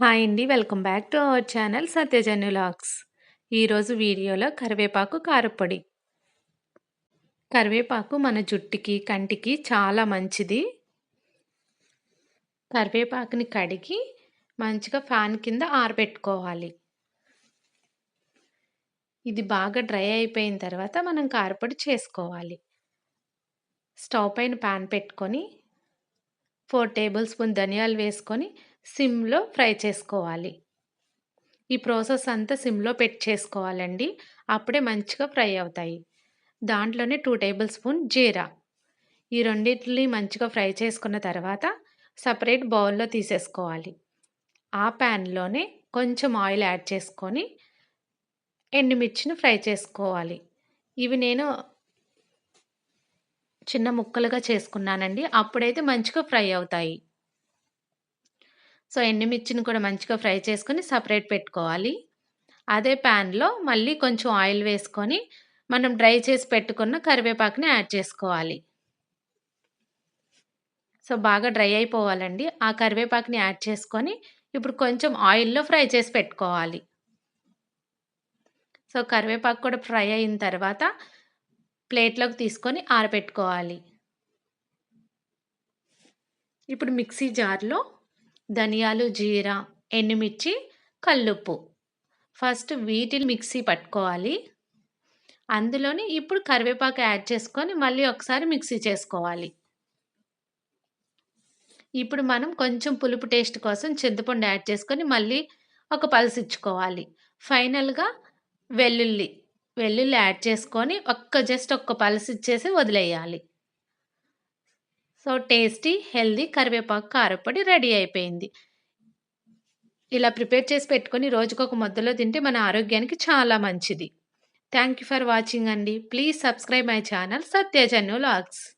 Hi అండి. Welcome back to our channel Satyajanyu logs ఈరోజు వీడియోలో కరివేపాకు కారపొడి కరివేపాకు మన జుట్టుకి, కంటికి చాలా మంచిది. కరివేపాకుని కడిగి మంచిగా ఫ్యాన్ కింద ఆరబెట్టుకోవాలి. ఇది బాగా డ్రై అయిపోయిన తర్వాత మనం కారపొడి చేసుకోవాలి. స్టవ్ పైన ప్యాన్ పెట్టుకొని ఫోర్ టేబుల్ స్పూన్ ధనియాలు వేసుకొని సిమ్‌లో ఫ్రై చేసుకోవాలి. ఈ ప్రాసెస్ అంతా సిమ్‌లో పెట్టి చేసుకోవాలండి. అప్పుడే మంచిగా ఫ్రై అవుతాయి. దాంట్లోనే టూ టేబుల్ స్పూన్ జీరా. ఈ రెండింటిని మంచిగా ఫ్రై చేసుకున్న తర్వాత సపరేట్ బౌల్‌లో తీసేసుకోవాలి. ఆ ప్యాన్‌లోనే కొంచెం ఆయిల్ యాడ్ చేసుకొని ఎండుమిర్చిని ఫ్రై చేసుకోవాలి. ఇవి నేను చిన్న ముక్కలుగా చేసుకున్నానండి. అప్పుడైతే మంచిగా ఫ్రై అవుతాయి. సో, ఎండుమిర్చిని కూడా మంచిగా ఫ్రై చేసుకొని సపరేట్ పెట్టుకోవాలి. అదే ప్యాన్‌లో మళ్ళీ కొంచెం ఆయిల్ వేసుకొని మనం డ్రై చేసి పెట్టుకున్న కరివేపాకుని యాడ్ చేసుకోవాలి. సో, బాగా డ్రై అయిపోవాలండి. ఆ కరివేపాకుని యాడ్ చేసుకొని ఇప్పుడు కొంచెం ఆయిల్‌లో ఫ్రై చేసి పెట్టుకోవాలి. సో, కరివేపాకు కూడా ఫ్రై అయిన తర్వాత ప్లేట్‌లోకి తీసుకొని ఆరబెట్టుకోవాలి. ఇప్పుడు మిక్సీ జార్‌లో ధనియాలు, జీరా, ఎండుమిర్చి, కల్లుప్పు ఫస్ట్ వీటిని మిక్సీ పట్టుకోవాలి. అందులోని ఇప్పుడు కరివేపాకు యాడ్ చేసుకొని మళ్ళీ ఒకసారి మిక్సీ చేసుకోవాలి. ఇప్పుడు మనం కొంచెం పులుపు టేస్ట్ కోసం చింతపండు యాడ్ చేసుకొని మళ్ళీ ఒక పల్సిచ్చుకోవాలి. ఫైనల్‌గా వెల్లుల్లి, వెల్లుల్లి యాడ్ చేసుకొని ఒక్క జస్ట్ ఒక్క పల్సిచ్చేసి వదిలేయాలి. సో, టేస్టీ, హెల్దీ కరివేపాకు కారప్పొడి రెడీ అయిపోయింది. ఇలా ప్రిపేర్ చేసి పెట్టుకొని రోజుకొక మొద్దలో తింటే మన ఆరోగ్యానికి చాలా మంచిది. థ్యాంక్ యూ ఫర్ వాచింగ్ అండి. Please subscribe my channel Satyajanyu logs.